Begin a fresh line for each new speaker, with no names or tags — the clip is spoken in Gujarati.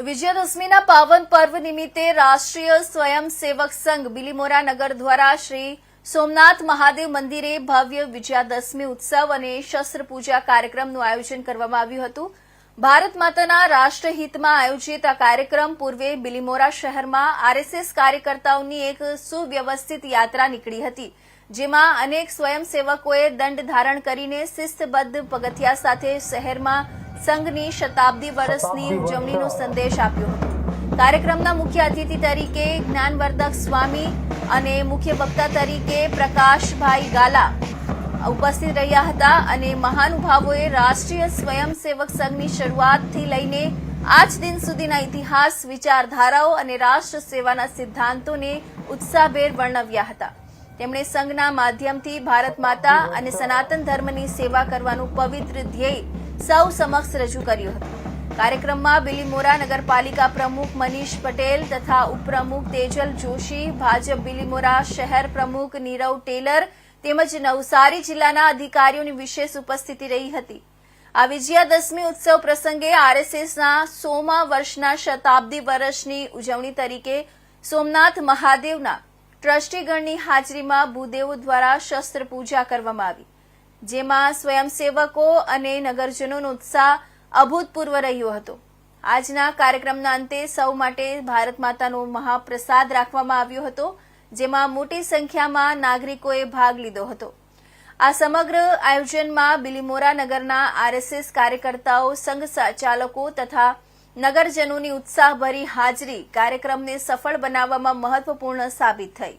વિજયાદશમીના પાવન પર્વ નિમિત્તે રાષ્ટ્રીય સ્વયંસેવક સંઘ બિલીમોરા નગર દ્વારા શ્રી સોમનાથ મહાદેવ મંદિરે ભવ્ય વિજયાદશમી ઉત્સવ અને શસ્ત્ર પૂજા કાર્યક્રમનું આયોજન કરવામાં આવ્યું હતું. ભારત માતાના રાષ્ટ્રહિતમાં આયોજિત આ કાર્યક્રમ પૂર્વે બિલીમોરા શહેરમાં આરએસએસ કાર્યકર્તાઓની એક સુવ્યવસ્થિત યાત્રા નીકળી હતી, જેમાં અનેક સ્વયંસેવકોએ દંડ ધારણ કરીને શિસ્તબદ્ધ પગથિયા સાથે શહેરમાં સંઘની શતાબ્દી વર્ષની ઉજવણીનો સંદેશ આપ્યો હતો. કાર્યક્રમના મુખ્ય અતિથિ તરીકે જ્ઞાનવર્ધક સ્વામી અને મુખ્ય વક્તા તરીકે પ્રકાશભાઈ ગાલા ઉપસ્થિત રહ્યા હતા અને મહાનુભાવોએ રાષ્ટ્રીય સ્વયંસેવક સંઘની શરૂઆતથી લઈને આજ દિન સુધીના ઇતિહાસ વિચારધારાઓ અને રાષ્ટ્ર સેવાના સિદ્ધાંતોને ઉત્સાહભેર વર્ણવ્યા હતા. તેમણે સંઘના માધ્યમથી ભારત માતા અને સનાતન ધર્મની સેવા કરવાનું પવિત્ર ધ્યેય સૌ સમક્ષ રજૂ કર્યું હતું. કાર્યક્રમમાં બિલીમોરા નગરપાલિકા પ્રમુખ મનીષ પટેલ તથા ઉપપ્રમુખ તેજલ જોશી, ભાજપ બિલીમોરા શહેર પ્રમુખ નીરવ ટેલર તેમજ નવસારી જિલ્લાના અધિકારીઓની વિશેષ ઉપસ્થિતિ રહી હતી. આ વિજયાદશમી ઉત્સવ પ્રસંગે આરએસએસના સોમા વર્ષના શતાબ્દી વર્ષની ઉજવણી તરીકે સોમનાથ મહાદેવના ટ્રસ્ટીગણની હાજરીમાં ભૂદેવો દ્વારા શસ્ત્ર પૂજા કરવામાં આવી. જેમાં સ્વયંસેવકો અને નગરજનોનો ઉત્સાહ અભૂતપૂર્વ રહ્યો હતો. આજના કાર્યક્રમના અંતે સૌ માટે ભારત માતાનો મહાપ્રસાદ રાખવામાં આવ્યો હતો, જેમાં મોટી સંખ્યામાં નાગરિકોએ ભાગ લીધો હતો. આ સમગ્ર આયોજનમાં બિલીમોરા નગરના આરએસએસ કાર્યકર્તાઓ, સંઘ સંચાલકો તથા નગરજનોની ઉત્સાહભરી હાજરી કાર્યક્રમને સફળ બનાવવામાં મહત્વપૂર્ણ સાબિત થઈ.